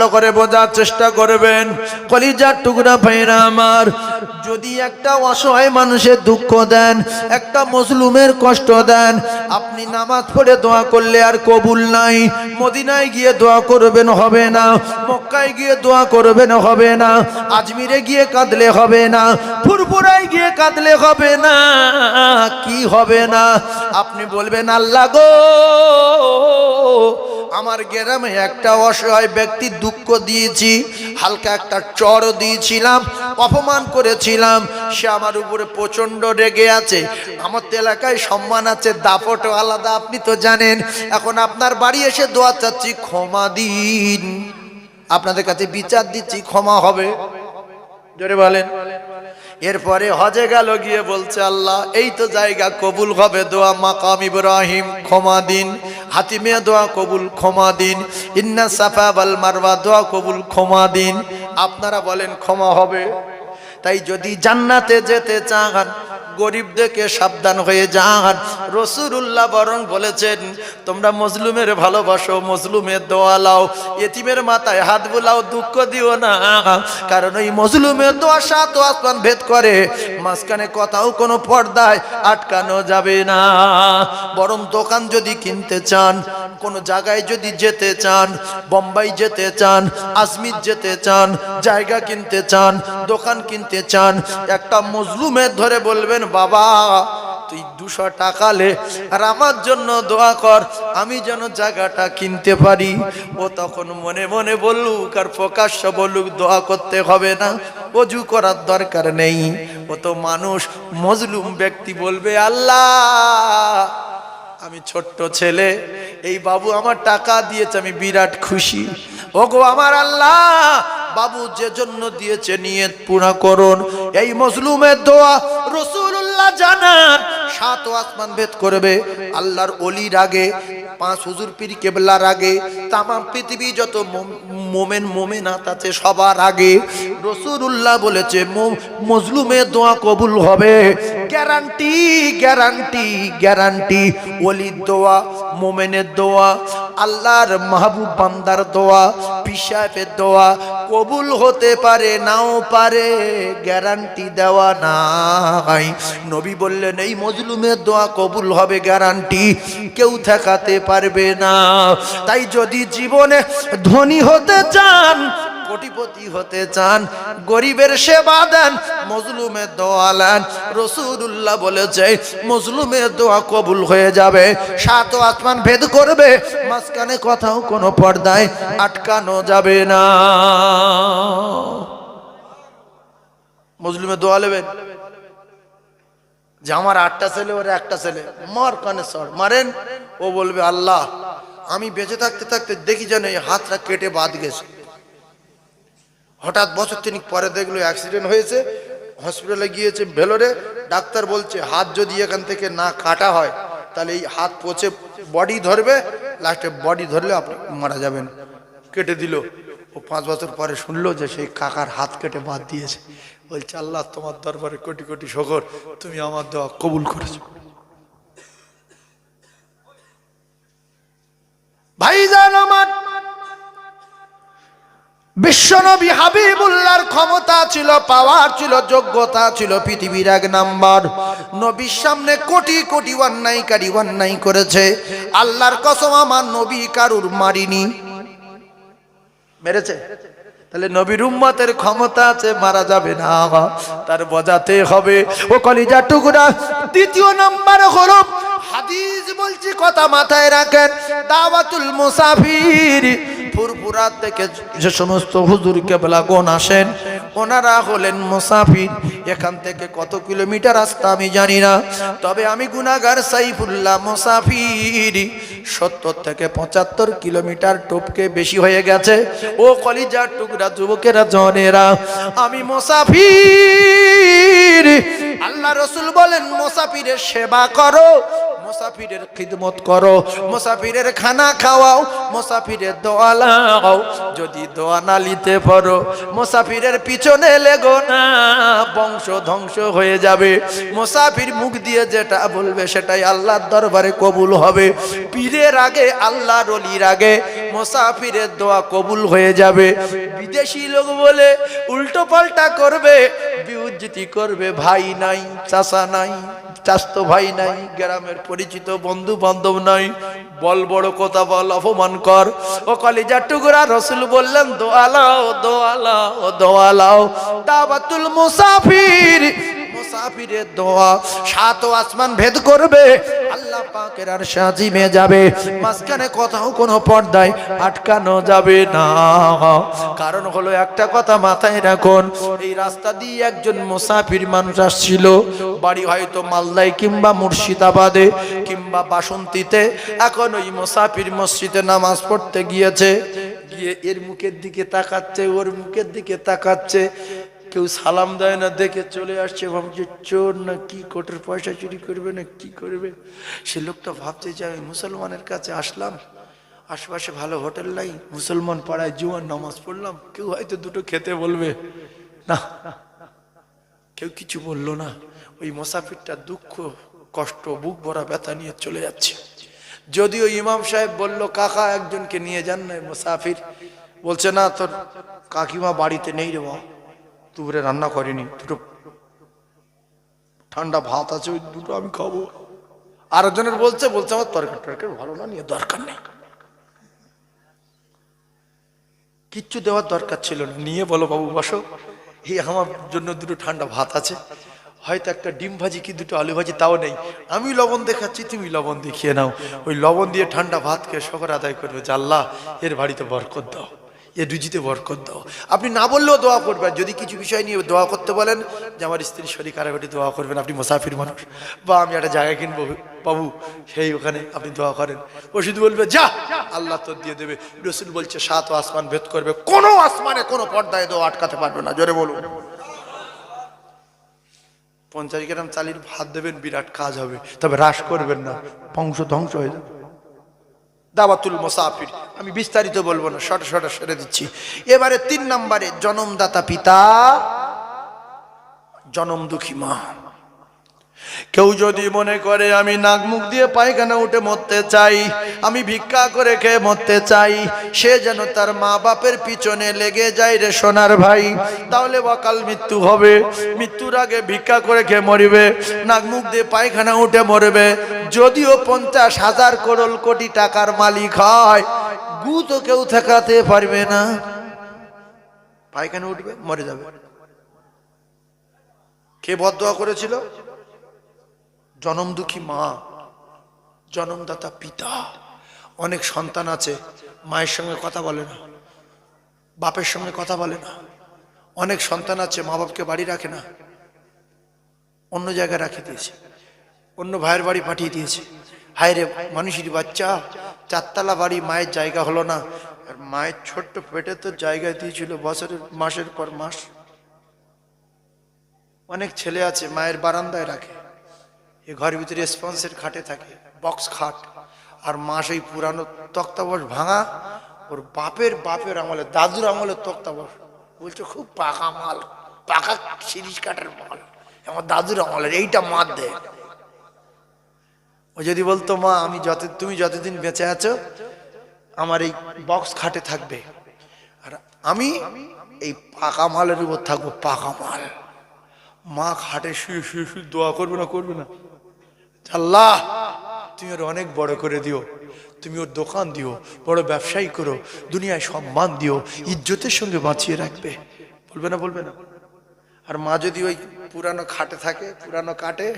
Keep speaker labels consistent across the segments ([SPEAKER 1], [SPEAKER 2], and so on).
[SPEAKER 1] ভালো করে বোঝার চেষ্টা করবেন। কলিজার টুকরা ভাইরা আমার, যদি একটা অসহায় মানুষের দুঃখ দেন, একটা মজলুমের কষ্ট দেন, আপনি নামাজ পড়ে দোয়া করলে আর কবুল নাই। মদিনায় গিয়ে দোয়া করবেন হবে না, মক্কায় গিয়ে দোয়া করবেন হবে না, আজমিরে গিয়ে কাঁদলে হবে না, ফুরফুরায় গিয়ে কাঁদলে হবে না, কি হবে না? আপনি বলবেন, আল্লাহ গো আমার গ্রামে একটা অসহায় ব্যক্তি দুঃখ দিয়েছি, হালকা একটা চর দিয়েছিলাম, অপমান করেছিলাম। সে আমার উপরে প্রচণ্ড রেগে আছে। আমার তো এলাকায় সম্মান আছে দাপটও আলাদা, আপনি তো জানেন। এখন আপনার বাড়ি এসে দোয়া চাচ্ছি, ক্ষমা দিন। আপনাদের কাছে বিচার দিচ্ছি, ক্ষমা হবে। জোরে বলেন। এরপরে হজে গেল, গিয়ে বলছে, আল্লাহ, এই তো জায়গা কবুল হবে, দোয়া মাকাম ইব্রাহিম, ক্ষমা দিন। হাতিমে দোয়া কবুল, ক্ষমা দিন। ইন্না সাফা বাল মারবা দোয়া কবুল, ক্ষমা দিন। আপনারা বলেন, ক্ষমা হবে। তাই যদি জান্নাতে যেতে চান গরিবদেরকে সাবধান হয়ে যান। রসুরুল্লাহ বরং বলেছেন, তোমরা মজলুমের ভালোবাসো, মজলুমের দোয়া লাও, এতিমের মাথায় হাত বুলাও, দুঃখ দিও না। কারণ ওই মজলুমের দোয়া সাত আসমান ভেদ করে, মাঝখানে কথাও কোনো পর্দায় আটকানো যাবে না। বরং দোকান যদি কিনতে চান, কোন জায়গায় যদি যেতে চান, বোম্বাই যেতে চান, আজমির যেতে চান, জায়গা কিনতে চান, দোকান কিনতে চান। একটা মজলুমের ধরে বলবেন, বাবা, তুই দুশো টাকা লে আর আমার জন্য দোয়া কর, আমি যেন জায়গাটা কিনতে পারি। ও তখন মনে মনে বললুক আর প্রকাশ্য বলুক, দোয়া করতে হবে না, অজু করার দরকার নেই। ও তো মানুষ, মজলুম ব্যক্তি বলবে, আল্লাহ, আমি ছোট্ট ছেলে, এই বাবু আমার টাকা দিয়েছে, আমি বিরাট খুশি। ওগো আমার আল্লাহ বাবু যে জন্য দিয়েছে নিয়ে পুরা করুন। এই মজলুমের দোয়া রসুল্লাহ জানান। সাত আসমান ভেদ করবে। আল্লাহর অলির আগে, পাঁচ হুজুর পীর কেবলার আগে, তামাম পৃথিবী যত মোমেন মোমেনাত আছে সবার আগে। রসুল্লাহ বলেছে, মো- মজলুমের দোয়া কবুল হবে। Guarantee guarantee guarantee. অলির দোয়া, মোমেনের দোয়া, আল্লাহর মাহবুব বান্দার দোয়া পিসাফের দোয়া কবুল হতে পারে, নাও পারে, গ্যারান্টি দেওয়া নাই। নবী বললেন, এই মজলুমের দোয়া কবুল হবে গ্যারান্টি। কেউ ঠেকাতে পারবে না। তাই যদি জীবনে ধনী হতে চান, কোটিপতি হতে চান, গরিবের সেবা দেন, মজলুমের দোয়া নেন। রসুল্লাহ বলেছে, মজলুমের দোয়া কবুল হয়ে যাবে। সাত আসমান ভেদ করবে, মাঝখানে কথাও কোনো পর্দায় আটকানো যাবে না। মজলুমের দোয়া নেবেন? যে আমার আটটা ছেলে, ওর একটা ছেলে। মার কানে সর, মারেন? ও বলবে, আল্লাহ, আমি বেঁচে থাকতে থাকতে দেখি যেন এই হাতটা কেটে বাদ গেছে। হঠাৎ বছর তিনি পরে দেখল অ্যাক্সিডেন্ট হয়েছে হসপিটালে গিয়েছে, ভেলোরে। ডাক্তার বলছে, হাত যদি এখান থেকে না কাটা হয়, তাহলে এই হাত পচে বডি ধরবে লাস্টে বডি ধরলে আপনি মারা যাবেন। কেটে দিল। ও পাঁচ বছর পরে শুনলো যে সেই কাকার হাত কেটে বাদ দিয়েছে। বলছে, আল্লাহ, তোমার দরবারে কোটি কোটি শকর, তুমি আমার দেওয়া কবুল করেছ। ভাইজান আমার, বিশ্বনবী হাবিবুল্লাহর ক্ষমতা ছিল পাওয়ার ছিল, যোগ্যতা ছিল, পৃথিবীর এক নাম্বার। নবীর সামনে কোটি কোটি অন্যায়কারী অন্যায় করেছে। আল্লাহর কসম, আমার নবী কারুর মারিনি। মেরেছে? তাহলে নবীর উম্মতের ক্ষমতা আছে, মারা যাবে না। তার বজাতে হবে। ও কলিজা টুকুরা, দ্বিতীয় নম্বর হলো, হাদিস বলছি, কথা মাথায় রাখেন, দাওয়াতুল মুসাফির। ফুরফুরা থেকে যে সমস্ত হুজুর কেবলাগণ আসেন, ওনারা হলেন মুসাফির। এখান থেকে কত কিলোমিটার রাস্তা আমি জানি না, তবে আমি গুনাগার সাইফুল্লাহ মুসাফির। সত্তর থেকে পঁচাত্তর কিলোমিটার টোপকে বেশি হয়ে গেছে। ও কলিজার টুকরা যুবকেরা, জনেরা, আমি মুসাফির। আল্লাহ রসুল বলেন, মুসাফিরের সেবা করো মুসাফিরের খিদমত করো, মুসাফিরের খানা খাওয়াও, মুসাফিরের দোয়া লাগাও, যদি দোয়া না নিতে পারো, মুসাফিরের পিছনে লেগো না, বংশ ধ্বংস হয়ে যাবে। মুসাফির মুখ দিয়ে যেটা বলবে সেটাই আল্লাহর দরবারে কবুল হবে। পীরের আগে, আল্লাহর অলির আগে মোসাফিরের দোয়া কবুল হয়ে যাবে। বিদেশি লোক বলে উল্টো পাল্টা করবে। বিউজ্জিতি করবে, ভাই নাই চাষা নাই চাস্তো ভাই নাই, গ্রামের পরিচিত বন্ধু বান্ধব নাই। বল বড় কথা বল, অপমান কর। ও কলিজা টুকরা রসুল বললেন, দোয়ালাও দোয়ালাও দোয়ালাও। দাবাতুল মুসাফির, মুসাফিরের দোয়া। সাত আসমান ভেদ করবে। আল্লাহ পাকের আর সাজিমে যাবে। মাঝখানে কোথাও কোনো পর্দায় আটকানো যাবে না। কারণ হলো একটা কথা মাথায় রাখুন, এই রাস্তা দিয়ে একজন মুসাফির মানুষ আসছিল। বাড়ি হয়তো মালদায় কিংবা মুর্শিদাবাদে কিংবা বাসন্তীতে। এখন ওই মুসাফির মসজিদে নামাজ পড়তে গিয়েছে। গিয়ে এর মুখের দিকে তাকাচ্ছে, ওর মুখের দিকে তাকাচ্ছে। কেউ সালাম দেয় না, দেখে চলে আসছে, ভাবছে চোর না কি কোটের পয়সা চুরি করবে না, কি করবে? সে লোকটা ভাবছে যে, আমি মুসলমানের কাছে আসলাম, আশেপাশে ভালো হোটেল নাই, মুসলমান পাড়ায় জুয়ার নামাজ পড়লাম, কেউ হয়তো দুটো খেতে বলবে। না, কেউ কিছু বলল না। ওই মুসাফিরটা দুঃখ, কষ্ট, বুক ভরা ব্যথা নিয়ে চলে যাচ্ছে। যদিও ইমাম সাহেব বলল, কাকা, একজনকে নিয়ে যান না, মুসাফির। বলছে, না, তোর কাকিমা বাড়িতে নেই রে বাবা দুপুরে রান্না করিনি, দুটো ঠান্ডা ভাত আছে, ওই দুটো আমি খাব। আর একজনের বলছে বলছে আমার তরকারি টরকারি ভালো না, নিয়ে দরকার নেই। কিচ্ছু দেওয়ার দরকার ছিল না। নিয়ে বলো বাবু, বসো। এই আমার জন্য দুটো ঠান্ডা ভাত আছে। হয়তো একটা ডিম ভাজি কি দুটো আলু ভাজি, তাও নেই। আমি লবণ দেখাচ্ছি, তুমি লবণ দেখিয়ে নাও। ওই লবণ দিয়ে ঠান্ডা ভাতকে শকর আদায় করবে যে আল্লাহ, এর বাড়িতে বরকত দাও। এ রুজিতে বরকত দাও। আপনি না বললেও দোয়া করবেন। যদি কিছু বিষয় নিয়ে দোয়া করতে বলেন, যে আমার স্ত্রীর শরীর কারাগারি দোয়া করবেন। আপনি মোসাফির মানুষ। বা আমি একটা জায়গা কিনবো। বাবু, সেই ওখানে আপনি দোয়া করেন। ও শুধু বলবে, যা, আল্লাহ তো দিয়ে দেবে। রসুল বলছে, সাত আসমান ভেদ করবে। কোনো আসমানে কোনো পর্দায় দোয়া আটকাতে পারবে না। জোরে বলুন। পঞ্চাশ গ্রাম চালির ভাত দেবেন, বিরাট কাজ হবে। তবে হ্রাস করবেন না। বংশ ধ্বংস হয়ে যাবে। দাওয়াতুল মোসাফির। আমি বিস্তারিত বলব না শর্ট শর্ট সেরে দিচ্ছি। এবারে তিন নম্বরে জনমদাতা পিতা জনম দুঃখী মা। কেউ যদি মনে করে আমি নাক মুখ দিয়ে পায়খানা উঠে মরতে চাই, আমি ভিক্ষা করে খেয়ে মরতে চাই, সে যেন তার মা বাপের পিছনে লেগে যায় রে সোনার ভাই। তাহলে অকাল মৃত্যু হবে, মৃত্যুর আগে ভিক্ষা করে খেয়ে মরিবে, নাক মুখ দিয়ে পায়খানা উঠে মরবে। যদিও পঞ্চাশ হাজার করোল কোটি টাকার মালিক হয়, গু তো কেউ ঠেকাতে পারবে না। পায়খানা উঠবে, মরে যাবে। কে বদয়া করেছিল? জনম দুঃখী মা, জনমদাতা পিতা। অনেক সন্তান আছে, মায়ের সঙ্গে কথা বলে না, বাপের সঙ্গে কথা বলে না। অনেক সন্তান আছে মা বাপকে বাড়ি রাখে না, অন্য জায়গায় রাখে দিয়েছে। অন্য ভাইয়ের বাড়ি পাঠিয়ে দিয়েছে। হায় রে মানুষের বাচ্চা, চারতলা বাড়ি, মায়ের জায়গা হলো না। আর মায়ের ছোট্ট পেটে তো জায়গা দিয়েছিল বছরের, মাসের পর মাস। অনেক ছেলে আছে, মায়ের বারান্দায় রাখে। এ ঘরের ভিতরে স্পন্সের খাটে থাকে, বক্স খাট। আর মা সেই পুরানো তক্তাবস ভাঙা, ওর বাপের বাপের আমলে, দাদুর আমলে তক্তাবস বলছে, খুব পাকা মাল, পাকা সিরিজ কাঠের মাল। আমার দাদুর আমলের, এইটা মার দেয় ও যদি বলতো, মা, আমি যত, তুমি যতদিন বেঁচে আছো, আমার এই বক্স খাটে থাকবে। আর আমি এই পাকা মালের উপর থাকব, পাকা মাল। মা খাটে শুয়ে শুয়ে শুয়ে দোয়া করবে না করবে না। আল্লাহ, তুমি ওর অনেক বড় করে দিও। তুমি ওর দোকান দিও, বড় ব্যবসায়ী করো, দুনিয়ায় সম্মান দিও, ইজ্জতের সঙ্গে বাঁচিয়ে রাখবে। বলবে না বলবে না। আর মা যদি ওই পুরানো খাটে থাকে, পুরানো কাটে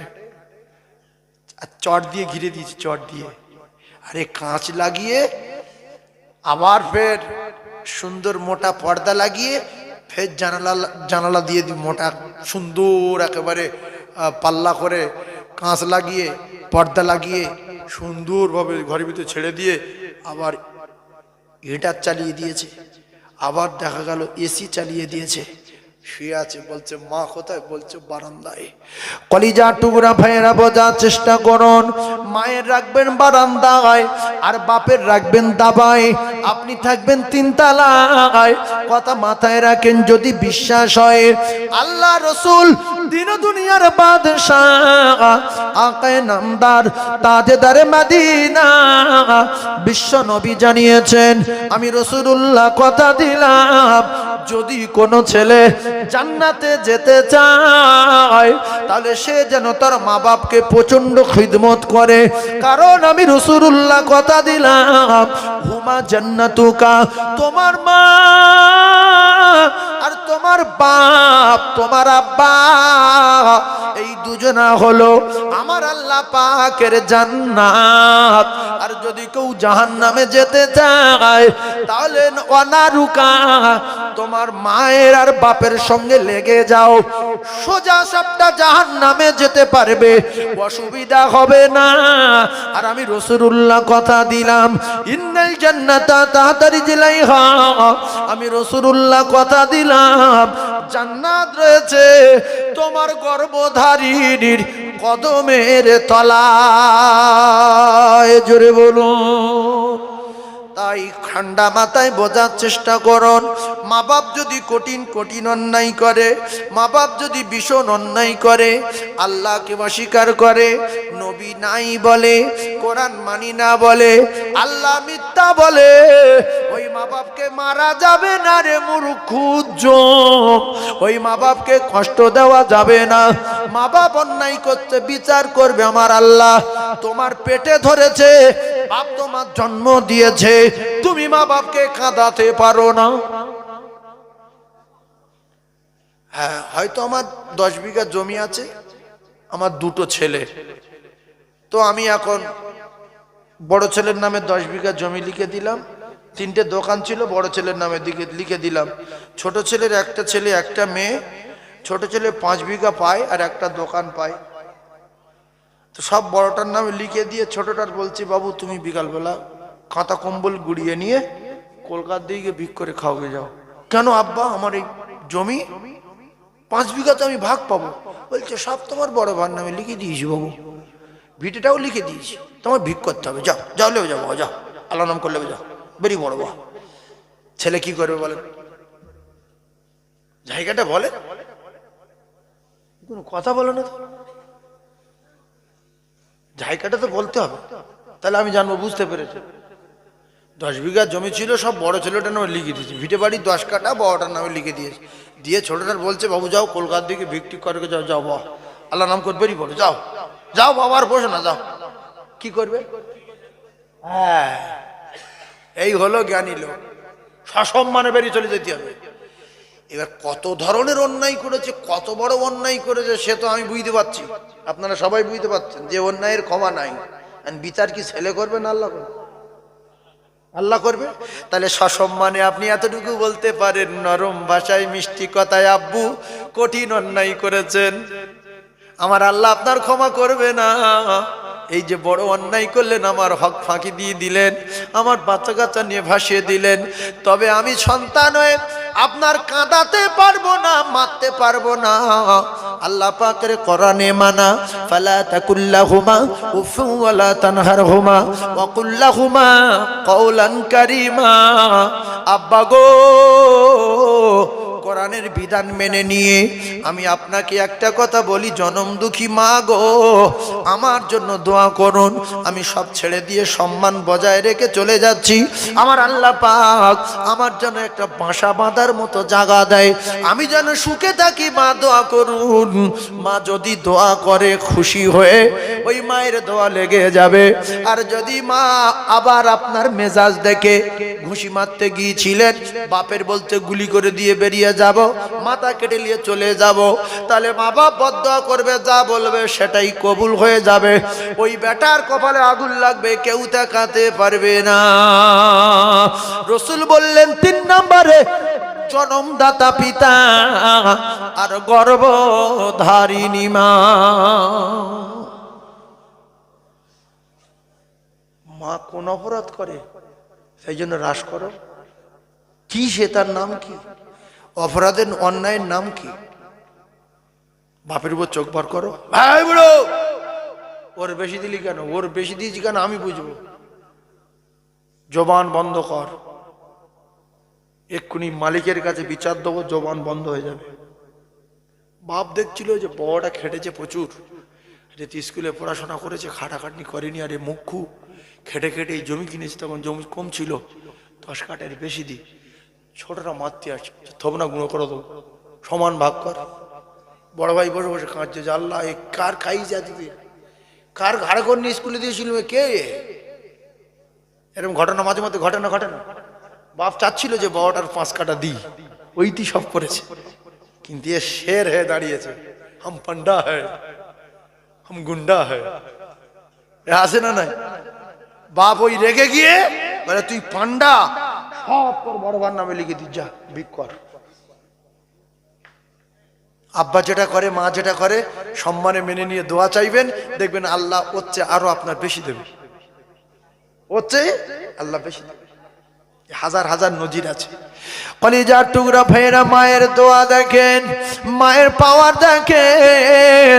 [SPEAKER 1] আর চট দিয়ে ঘিরে দিয়েছে, চট দিয়ে। আরে কাঁচ লাগিয়ে, আবার ফের সুন্দর মোটা পর্দা লাগিয়ে, ফের জানালা জানালা দিয়ে মোটা, সুন্দর একেবারে পাল্লা করে কাঁচ লাগিয়ে, পর্দা লাগিয়ে, সুন্দরভাবে ঘরের ভিতরে ছেড়ে দিয়ে আবার হিটার চালিয়ে দিয়েছে। আবার দেখা গেল এসি চালিয়ে দিয়েছে। শুয়ে আছে, বলছে, মা কোথায়? বলছে, বারান্দায়। কলিজা টুকরা ভাইয়েরা বোঝার চেষ্টা করুন। মায়ের রাখবেন বারান্দায়, আর বাপের রাখবেন দাবায়। আপনি থাকবেন তিনতলায়। কথা মাথায় রাখেন, যদি বিশ্বাস হয়। আল্লাহ রসুল দিন দুনিয়ার বাদশাহ, আকায় নামদার তাজেদারে মাদিনা। বিশ্ব নবী জানিয়েছেন, আমি রসুল্লাহ কথা দিলাম। যদি কোনো ছেলে জান্নাতে যেতে চায়, তাহলে সে যেন তার মা বাপকে প্রচণ্ড খিদমত করে। কারণ আমি রসুল্লাহ কথা দিলাম, হুমা জান্নাতুকা, তোমার মা আর তোমার বাপ, তোমার আব্বা, এই দুজনা হলো আমার আল্লাহ পাকের জান্নাত। আর যদি কেউ জাহান নামে যেতে চায়, তাহলে অনারুকা তোমার মায়ের আর বাপের সঙ্গে লেগে যাও। সোজা সবটা জাহান নামে যেতে পারবে। অসুবিধা হবে না। আর আমি রসুল্লাহ কথা দিলাম, ইন্নাল জান্নাতা তাড়াতাড়ি জেলাই আমি রসুল্লাহ কথা দিলাম, জান্নাত রয়েছে তোমার গর্ভধারিণীর কদমের তলায়। জোরে বলুন। তাই ঠান্ডা মাথায় বোঝার চেষ্টা করুন। মা বাপ যদি কঠিন কঠিন অন্যায় করে, মা বাপ যদি ভীষণ অন্যায় করে, আল্লাহকে অস্বীকার করে, নবী নাই বলে, কোরআন মানি না বলে, আল্লাহ মিথ্যা বলে মা বাপকে মারা যাবে না রে মূর্খুজ ওই মা বাপকে কষ্ট দেওয়া যাবে না। মা বাপ অন্যায় করতে বিচার করবে আমার আল্লাহ। তোমার পেটে ধরেছে, বাপ তোমার জন্ম দিয়েছে। তুমি মা বাপকে কাঁদাতে পারো না। হ্যাঁ হয়তো আমার দশ বিঘা জমি আছে, আমার দুটো ছেলে। তো আমি এখন বড় ছেলের নামে দশ বিঘা জমি লিখে দিলাম। তিনটে দোকান ছিল, বড় ছেলের নামে দিকে লিখে দিলাম। ছোট ছেলের একটা ছেলে, একটা মেয়ে, ছোট ছেলে পাঁচ বিঘা পায় আর একটা দোকান পায়। তো সব বড়টার নামে লিখে দিয়ে ছোটটার বলছি, বাবু, তুমি বিকালবেলা কাঁথা কম্বল গুড়িয়ে নিয়ে কলকাতার দিকে ভিক করে খাওয়াবে যাও। কেন আব্বা? আমার এই জমি? পাঁচ বিঘাতে আমি ভাগ পাবো। বলছে, সব তোমার বড় ভার নামে লিখে দিয়েছি, বাবু। ভিটেটাও লিখে দিয়েছি। তোমার ভিক করতে হবে। যাও যাও লেও যাব যাও। আল্লাহ নাম করলে যাও। বেরি বড় বা ছেলে কি করবে বলেন? জায়গাটা বলে? কোনো কথা বলো না জায়গাটা তো বলতে হবে। তাহলে আমি জানব, বুঝতে পেরেছি। দশ বিঘা জমি ছিল, সব বড় ছেলেটার নামে লিখে দিয়েছি। ভিটে বাড়ি দশ কাটা বড়টার নামে লিখে দিয়েছি। দিয়ে ছোটটার বলছে, বাবু, যাও, কলকাতার দিকে ভিক্টি করে যাও যাও, বাবা। আল্লাহ নাম করে বেরিয়ে পড়ো যাও। যাও, বাবা, আর বসে না, যাও। কি করবে? হ্যাঁ। এই হলো জ্ঞানী লোক। সসম্মানে বেরিয়ে চলে যেতে হবে। এবার কত ধরনের অন্যায় করেছে, কত বড় অন্যায় করেছে, সে তো আমি বুঝতে পারছি। আপনারা সবাই বুঝতে পারছেন যে অন্যায়ের ক্ষমা নাই। বিচার কি ছেলে করবে না আল্লাহ করবে? আল্লাহ করবে? তাহলে সসম্মানে আপনি এতটুকু বলতে পারেন, নরম ভাষায়, মিষ্টি কথায়, আব্বু, কঠিন অন্যায় করেছেন। আমার আল্লাহ আপনার ক্ষমা করবে না। এই যে বড় অন্যায় করলেন, আমার হক ফাঁকি দিয়ে দিলেন, আমার বাচ্চা কাচ্চা নিয়ে ভাসিয়ে দিলেন। তবে আমি সন্তান হয়ে আপনার কাঁদাতে পারব না, মারতে পারব না। আল্লাহ পাকের কোরআনে মানা, ফালা তাকুল্লাহুমা উফু ওয়ালা তানহারহুমা, ওয়া কুল্লাহুমা কওলান কারীমা। আব্বা গো কোরআনের বিধান মেনে নিয়ে আমি আপনাকে একটা কথা বলি, জনম দুঃখী মা গো, আমার জন্য দোয়া করুন, আমি সব ছেড়ে দিয়ে সম্মান বজায় রেখে চলে যাচ্ছি। আমার আল্লাহ পাক আমার জন্য একটা বাসা বাঁধার মতো জায়গা দেয়, আমি যেন সুখে থাকি, মা দোয়া করুন। মা যদি দোয়া করে খুশি হয়ে, ওই মায়ের দোয়া লেগে যাবে। আর যদি মা আবার আপনার মেজাজ দেখে, ঘুষি মারতে গিয়েছিলেন, বাপের বলতে গুলি করে দিয়ে বেরিয়ে যাব, মাথা কেটে নিয়ে চলে যাব। তাহলে মা বাপ বদ্ধ করবে, যা বলবে সেটাই কবুল হয়ে যাবে। ওই বেটার কপালে আগুন লাগবে, কেউ তাকাতে পারবে না। রসুল বললেন, তিন নম্বরে জনমদাতা পিতা আর গর্ভধারিণী মা। মা কোন অপরাধ করে? সেই জন্য হ্রাস করো। কি সে তার নাম কি? অপরাধের অন্যায়ের নাম কি? বাপের উপর চোখ বার করো। ভাই বুড়ো! ওর বেশি দিলি কেন? ওর বেশি দিয়েছি কেন? আমি বুঝব। জবান বন্ধ কর। এক্ষুনি মালিকের কাছে বিচার দেবো জবান বন্ধ হয়ে যাবে। বাপ দেখছিল যে বড়টা খেটেছে প্রচুর। যে স্কুলে পড়াশোনা করেছে খাটাখাটনি করেনি আরে মুখ্যু খেটে খেটে এই জমি কিনেছে তখন জমি কম ছিল। দশ কাঠের বেশি দি। ছোটটা মারতে আসছে থব না গুঁড়ো করে দেবো সমান ভাগ কর। বড় ভাই বসে বসে কাঁদছে, যে আল্লাহ, এ কার খাই দিবে কার ঘাড়ে করে নিয়ে স্কুলে দিয়েছিল কে? এরকম ঘটনা মাঝে মধ্যে ঘটনা ঘটে না। বাপ চাচ্ছিল যে বড়টার পাঁচ কাটা দিই। ওইটি সব করেছে। কিন্তু এ শের হয়ে দাঁড়িয়েছে। হাম পান্ডা হ্যায়, হাম গুন্ডা হ্যায়। এ আসে না নাই? বাপ ওই রেগে গিয়ে বলে, তুই পান্ডা সব তোর বড় ভার নামে লিখে দিস, যা ভিক কর। আব্বা যেটা করে, মা যেটা করে, সম্মানে মেনে নিয়ে দোয়া চাইবেন, দেখবেন আল্লাহ হচ্ছে আরও আপনার বেশি দেবে। হচ্ছে আল্লাহ বেশি দেবে। হাজার হাজার নজির আছে। কলিজার টুকরা ভাইয়েরা মায়ের দোয়া দেখেন, মায়ের পাওয়ার দেখেন,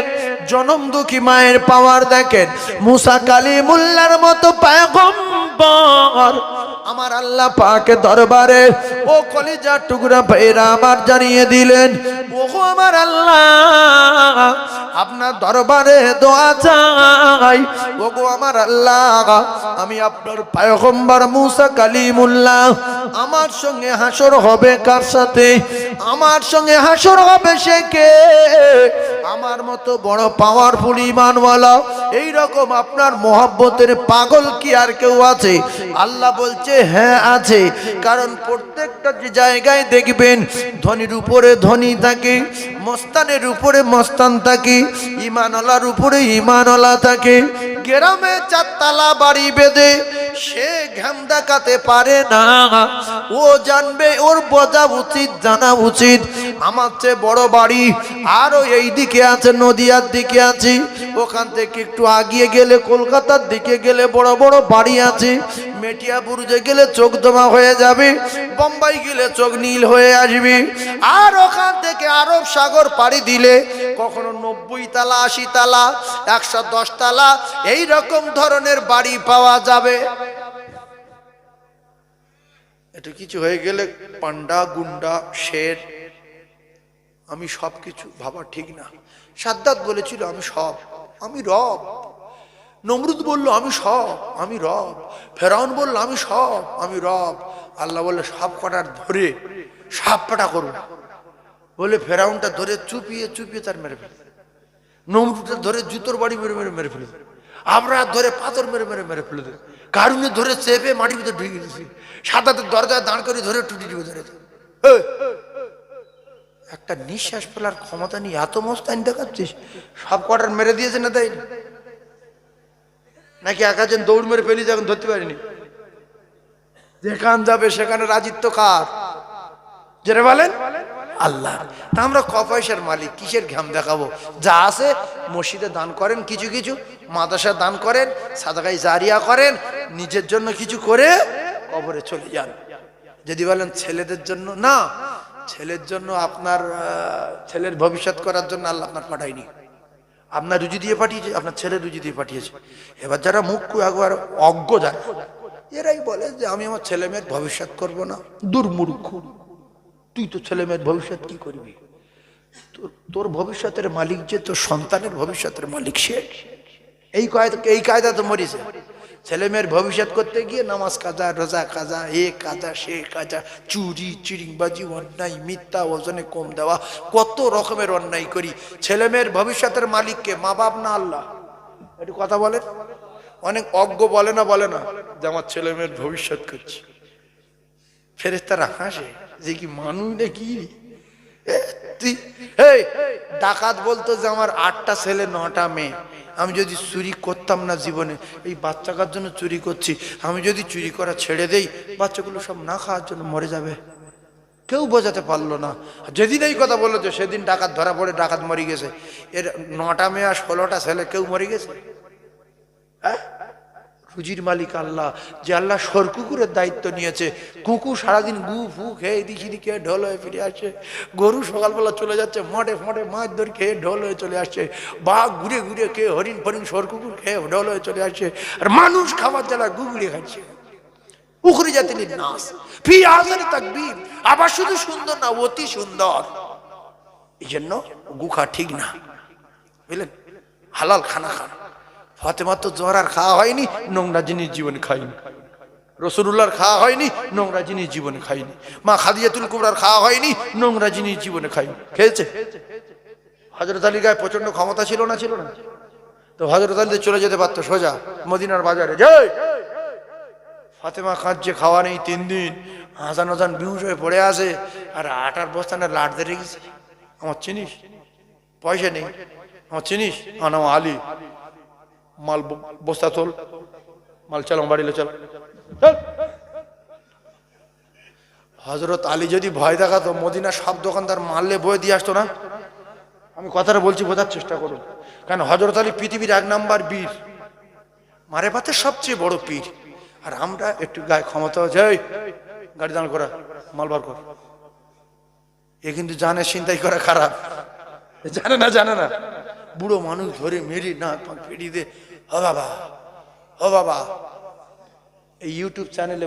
[SPEAKER 1] জনম দুঃখী মায়ের পাওয়ার দেখেন। মুসা কালী মুল্লার মতো পায়গম্বর আমার আল্লাহ পাকে দরবারে ও কলিজার টুকরা ভাইয়েরা আমার জানিয়ে দিলেন ওগো আমার আল্লাহ, আপনার দরবারে দোয়া চাই। ওগো আমার আল্লাহ, আমি আপনার পায়গম্বর মুসা কালিমুল্লাহ, আমার সঙ্গে হাসর হবে কার সাথে? আমার সঙ্গে হাসর হবে সে কে? আমার মতো বড় পাওয়ারফুল ইমানওয়ালা এই রকম আপনার মোহাব্বতের পাগল কি আর কেউ আছে? আল্লাহ বলছে হ্যাঁ আছে। কারণ প্রত্যেকটা যে জায়গায় দেখবেন, ধনির উপরে ধনী থাকে, মস্তানের উপরে মস্তান থাকে ইমানওয়ালার উপরে ইমানওয়ালা থাকে, গ্রামে চারতলা বাড়ি বেঁধে সে ঘাম দেখাতে পারে না। ও জানবে ওর বোঝা উচিত, জানা উচিত। আমার চেয়ে বড় বাড়ি আরও এই দিকে আছে, নদিয়ার দিকে আছি। ওখান থেকে একটু আগিয়ে গেলে, কলকাতার দিকে গেলে বড় বড় বাড়ি আছে। মেটিয়াপুরুজে গেলে চোখ দমা হয়ে যাবে, বোম্বাই গেলে চোখ নীল হয়ে আসবে। আর ওখান থেকে আরব সাগর পাড়ি দিলে কখনো নব্বই তালা, আশি তালা, একশো দশ তালা এই রকম ধরনের বাড়ি পাওয়া যাবে। এটা কিছু হয়ে গেলে পান্ডা গুন্ডা, শের, আমি সব কিছু ভাবা ঠিক না। সাদ্দাত বলেছিল, আমি সব, আমি রব। নমরুদ বলল, আমি সব, আমি রব। ফেরাউন বলল, আমি সব, আমি রব। আল্লাহ বললে, সব কটার ধরে সাপ পাটা করব বলে ফেরাউনটা ধরে চুপিয়ে চুপিয়ে তার মেরে ফেলে। নমরুদটা ধরে জুতোর বাড়ি মেরে মেরে মেরে ফেলে। আমরা ধরে পাথর মেরে মেরে মেরে ফেলে। দেবে কারুনে ধরে চেপে মাটির ভিতরে ঢুকে দিয়েছি সাদাতে দরজায় দাঁড় করে ধরে টুটি টিপে ধরে একটা নিঃশ্বাস ফেলার ক্ষমতা নিয়ে এত মস্তানি দেখাচ্ছিস, সব কটার মেরে দিয়েছে না তাই? নাকি একাজন দৌড় মেরে ফেলি যখন ধরতে পারিনি? যেখান যাবে সেখানে রাজিত্ব কার? যেটা বলেন? আল্লাহ। তা আমরা ক পয়সার মালিক, কিসের ঘাম দেখাবো? যা আছে মসজিদে দান করেন কিছু কিছু মাদ্রাসা দান করেন সাদাকাই জারিয়া করেন, নিজের জন্য কিছু করে কবরে চলে যান। যদি বলেন ছেলেদের জন্য, না, ছেলের জন্য আপনার ছেলের ভবিষ্যৎ করার জন্য আল্লাহ আপনার পাঠায়নি। আপনার রুজি দিয়ে পাঠিয়েছে, আপনার ছেলে রুজি দিয়ে পাঠিয়েছে। এবার যারা মুখ একবার অজ্ঞ যায় এরাই বলে যে আমি আমার ছেলে মেয়ের ভবিষ্যৎ করব না। দুর্মূর্খ তুই তো ছেলে মেয়ের ভবিষ্যৎ কি করবি? তোর ভবিষ্যতের মালিক যে, তোর সন্তানের ভবিষ্যতের মালিক সে। এই কায়দা এই কায়দা তো মরিছে। ছেলে মেয়ের ভবিষ্যৎ করতে গিয়ে নামাজ কাজা, রোজা কাজা, এ কাজা, সে কাজা, চুরি, চিড়িংবাজি, অন্যায়, মিথ্যা ওজনে কম দেওয়া, কত রকমের অন্যায় করি। ছেলে মেয়ের ভবিষ্যতের মালিককে মা বাপ না আল্লাহ। একটু কথা বলেন। অনেক অজ্ঞ বলে না বলে না যে আমার ছেলে মেয়ের ভবিষ্যৎ করছি। ফেরেস্তারা হাসে যে কি মানুষ নাকি? তুই এই, ডাকাত বলতো যে আমার আটটা ছেলে, নটা মেয়ে। আমি যদি চুরি করতাম না জীবনে, এই বাচ্চাকার জন্য চুরি করছি। আমি যদি চুরি করা ছেড়ে দেই, বাচ্চাগুলো সব না খাওয়ার জন্য মরে যাবে। কেউ বোঝাতে পারল না। যেদিন এই কথা বলল সেদিন ডাকাত ধরা পড়ে, ডাকাত মরে গেছে। এর নটা মেয়ে আর ষোলোটা ছেলে, কেউ মরে গেছে? হ্যাঁ? রুজির মালিক আল্লাহ, যে আল্লাহ সর কুকুরের দায়িত্ব নিয়েছে। কুকুর সারাদিন গু ফু খেয়ে দিকে দিকে ঢোল হয়ে ফিরে আসছে গরু সকালবেলা চলে যাচ্ছে, মঠে ফটে মাছ ধরে খেয়ে ঢোল হয়ে চলে আসছে বাঘ ঘুরে ঘুরে খেয়ে হরিণ ফরিণ সর কুকুর খেয়ে ঢোল হয়ে চলে আসছে আর মানুষ খাবার জ্বালা গুগড়ে খাচ্ছে। উখরি জাতি নাস ফি আজারে তাকবীর। আবার শুধু সুন্দর না, অতি সুন্দর। এই জন্য গুখা ঠিক না। বুঝলেন? হালাল খানা খান ফাতেমা তো আর খাওয়া হয়নি, নোংরা জিনিস জীবনে খাইনি। রসুল্লাহর খাওয়া হয়নি, নোংরা জিনিস জীবনে খাইনি। মা খাদিজাতুল কুবরার খাওয়া হয়নি, নোংরা জিনিস জীবনে খাইনি। খেয়েছে? হজরত আলী গায়ে প্রচণ্ড ক্ষমতা ছিল না ছিল না? তো হজরত আলীতে চলে যেতে পারতো সোজা মদিনার বাজারে। জয় ফাতেমা কাঁদছে, খাওয়া নেই তিন দিন। হাসান হাসান বিহুস হয়ে পড়ে আসে আর আটার বস্তানে লাট দিয়ে রেখেছে। আমার চিনিস? পয়সা নেই। আমার চিনিস? আমার নাম আলী। মাল বস্তা তোল। মাল চল আমার বাড়িলে চল। হজরত আলী যদি ভয় দেখাতো, মদিনা সব দোকানদার মারলে বয়ে দিয়ে আসতো না? আমি কথাটা বলছি, বোঝার চেষ্টা করুন। কারণ হজরত আলী পৃথিবীর এক নাম্বার বীর। মারে পাতে সবচেয়ে বড় পীর। আর আমরা একটু গায়ে ক্ষমতা যাই গাড়ি দাঁড় করা, মাল বার কর। এ কিন্তু জানে চিন্তাই করা খারাপ। জানে না জানে না। বুড়ো মানুষ ধরে মেরি না ফেরি দে। হ বাবা ও বাবা। এই ইউটিউব চ্যানেলে